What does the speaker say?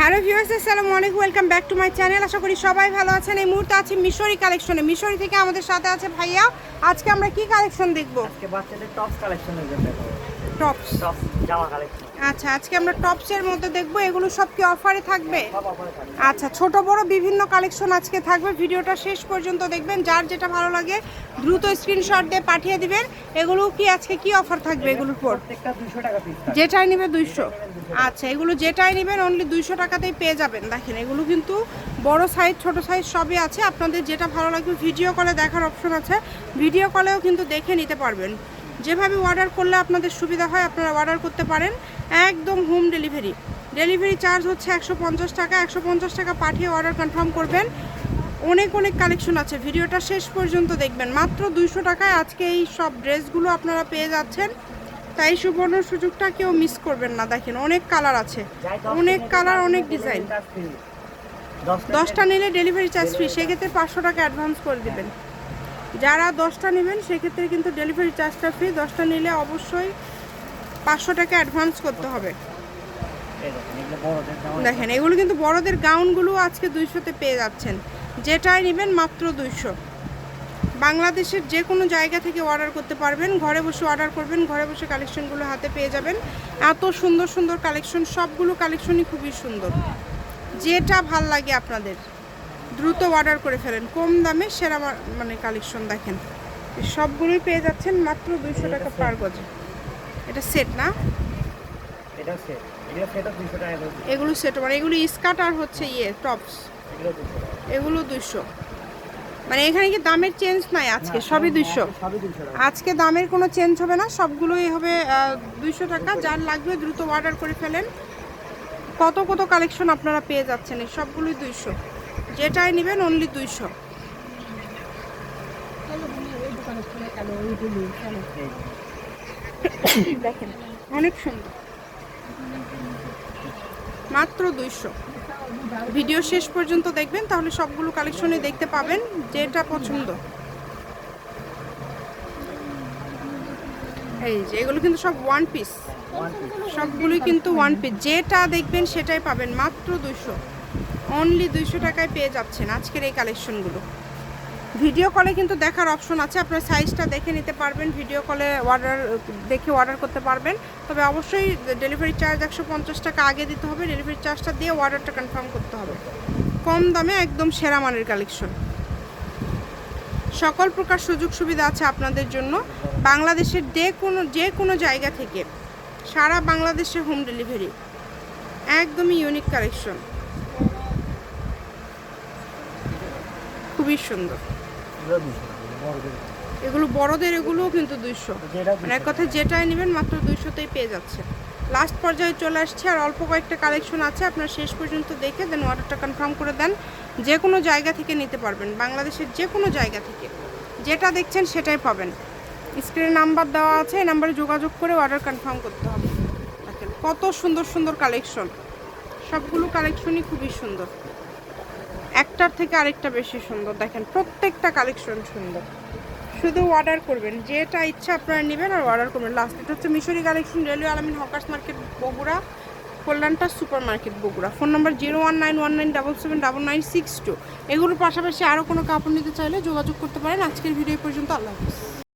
Hello viewers, আসসালামু আলাইকুম, welcome back to my channel. আশা করি সবাই ভালো আছেন। এই মুহূর্তে আছি মিশরি কালেকশনে। মিশরি থেকে আমাদের সাথে আছে ভাইয়া। আজকে আমরা কি কালেকশন দেখব? আজকে বাচ্চাদের টপস কালেকশনের জন্য টপস আচ্ছা আজকে আমরা টপসের মধ্যে দেখব এগুলো সব কি অফারে থাকবে? আচ্ছা ছোট বড় বিভিন্ন কালেকশন আজকে থাকবে। ভিডিওটা শেষ পর্যন্ত দেখবেন যার যেটা ভালো লাগে দ্রুত স্ক্রিনশট দিয়ে পাঠিয়ে দিবেন। এগুলো কি আজকে কি অফার থাকবে এগুলোর উপর? প্রত্যেকটা 200 টাকা পিস থাকবে। যেটাই নেবে দুইশো। আচ্ছা এগুলো যেটাই নেবেন অনলি দুইশো টাকাতেই পেয়ে যাবেন। দেখেন এগুলো কিন্তু বড় সাইজ ছোট সাইজ সবই আছে। আপনাদের যেটা ভালো লাগবে ভিডিও কলে দেখার অপশন আছে। ভিডিও কলেও কিন্তু দেখে নিতে পারবেন। যেভাবে অর্ডার করলে আপনাদের সুবিধা হয়, আপনারা অর্ডার করতে পারেন। একদম হোম ডেলিভারি ডেলিভারি চার্জ হচ্ছে একশো পঞ্চাশ টাকা। একশো পঞ্চাশ টাকা পাঠিয়ে অর্ডার কনফার্ম করবেন। অনেক অনেক কালেকশন আছে। ভিডিওটা শেষ পর্যন্ত দেখবেন। মাত্র দুইশো টাকায় আজকে এই সব ড্রেসগুলো আপনারা পেয়ে যাচ্ছেন। তাই সুবর্ণ সুযোগটা কেউ মিস করবেন না। দেখেন, অনেক কালার আছে। অনেক কালার অনেক ডিজাইন দশটা নিলে ডেলিভারি চার্জ ফ্রি সেক্ষেত্রে পাঁচশো টাকা অ্যাডভান্স করে দেবেন। যারা দশটা নেবেন সেক্ষেত্রে কিন্তু ডেলিভারি চার্জটা ফ্রি দশটা নিলে অবশ্যই পাঁচশো টাকা অ্যাডভান্স করতে হবে। দেখেন, এগুলো কিন্তু বড়দের গাউনগুলো আজকে দুইশোতে পেয়ে যাচ্ছেন। যেটাই নেবেন মাত্র দুইশো। বাংলাদেশের যে কোনো জায়গা থেকে অর্ডার করতে পারবেন। ঘরে বসে অর্ডার করবেন ঘরে বসে কালেকশনগুলো হাতে পেয়ে যাবেন। এত সুন্দর সুন্দর কালেকশন সবগুলো কালেকশনই খুবই সুন্দর। যেটা ভালো লাগে আপনাদের। দ্রুত অর্ডার করে ফেলেন। কম দামে সেরা মানে কালেকশন দেখেন। সবগুলোই পেয়ে যাচ্ছেন মাত্র দুইশো টাকা পার গজে। এটা সেট না? এগুলো set ও 200 টাকা করে। দিচ্ছি। এগুলো সেট মানে এগুলো স্কার্ট আর হচ্ছে ইয়ে টপস এগুলো 200 দুইশো। মানে এখানে কি দামের চেঞ্জ নাই আজকে? সবই সব- দুইশো। সবই 200 টাকা। আজকে দামের কোনো চেঞ্জ হবে না। সবগুলোই হবে দুইশো টাকা। যার লাগবে দ্রুত অর্ডার করে ফেলেন। কত কত কালেকশন আপনারা পেয়ে যাচ্ছেন এই সবগুলোই দুইশো। যেটাই নেবেন অনলি দুইশো। অনেক সুন্দর। মাত্র দুইশো। ভিডিও শেষ পর্যন্ত দেখবেন, তাহলে সবগুলো কালেকশনে দেখতে পাবেন, যেটা পছন্দ। এই যে, এগুলো কিন্তু সব ওয়ান পিস সবগুলোই কিন্তু ওয়ান পিস যেটা দেখবেন, সেটাই পাবেন। মাত্র দুইশো। অনলি দুইশো টাকায় পেয়ে যাচ্ছেন আজকের এই কালেকশনগুলো ভিডিও কলে কিন্তু দেখার অপশন আছে, আপনার সাইজটা দেখে নিতে পারবেন ভিডিও কলে অর্ডার দেখে অর্ডার করতে পারবেন। তবে অবশ্যই ডেলিভারি চার্জ একশো পঞ্চাশ টাকা আগে দিতে হবে ডেলিভারি চার্জটা দিয়ে অর্ডারটা কনফার্ম করতে হবে। কম দামে একদম সেরা মানের কালেকশন সকল প্রকার সুযোগ সুবিধা আছে আপনাদের জন্য। বাংলাদেশের যে কোনো যে কোনো জায়গা থেকে সারা বাংলাদেশে হোম ডেলিভারি একদমই ইউনিক কালেকশন খুবই সুন্দর। এগুলো 200 বড়দের। এগুলো এগুলোও কিন্তু দুইশো। মানে এক কথায় যেটাই নেবেন মাত্র দুইশোতেই পেয়ে যাচ্ছে। লাস্ট পর্যায়ে চলে আসছে, আর অল্প কয়েকটা কালেকশন আছে, আপনার শেষ পর্যন্ত দেখে দেন অর্ডারটা কনফার্ম করে দেন। যে কোনো জায়গা থেকে নিতে পারবেন, বাংলাদেশের যে কোনো জায়গা থেকে। যেটা দেখছেন সেটাই পাবেন। স্ক্রিনে নাম্বার দেওয়া আছে, এই নাম্বারে যোগাযোগ করে অর্ডার কনফার্ম করতে হবে। কত সুন্দর সুন্দর কালেকশন সবগুলো কালেকশনই খুবই সুন্দর। একটার থেকে আরেকটা বেশি সুন্দর। দেখেন, প্রত্যেকটা কালেকশন সুন্দর। শুধু অর্ডার করবেন, যেটা ইচ্ছা আপনারা নেবেন আর অর্ডার করবেন। লাস্ট এটা হচ্ছে মিশরি collection railway Alamin hawkers market Bogura, কল্যাণটা super market Bogura. Phone number zero one nine one nine double seven double nine six two এগুলোর পাশাপাশি আরও কোনো কাপড় নিতে চাইলে যোগাযোগ করতে পারেন। আজকের ভিডিও পর্যন্ত, আল্লাহ হাফিজ।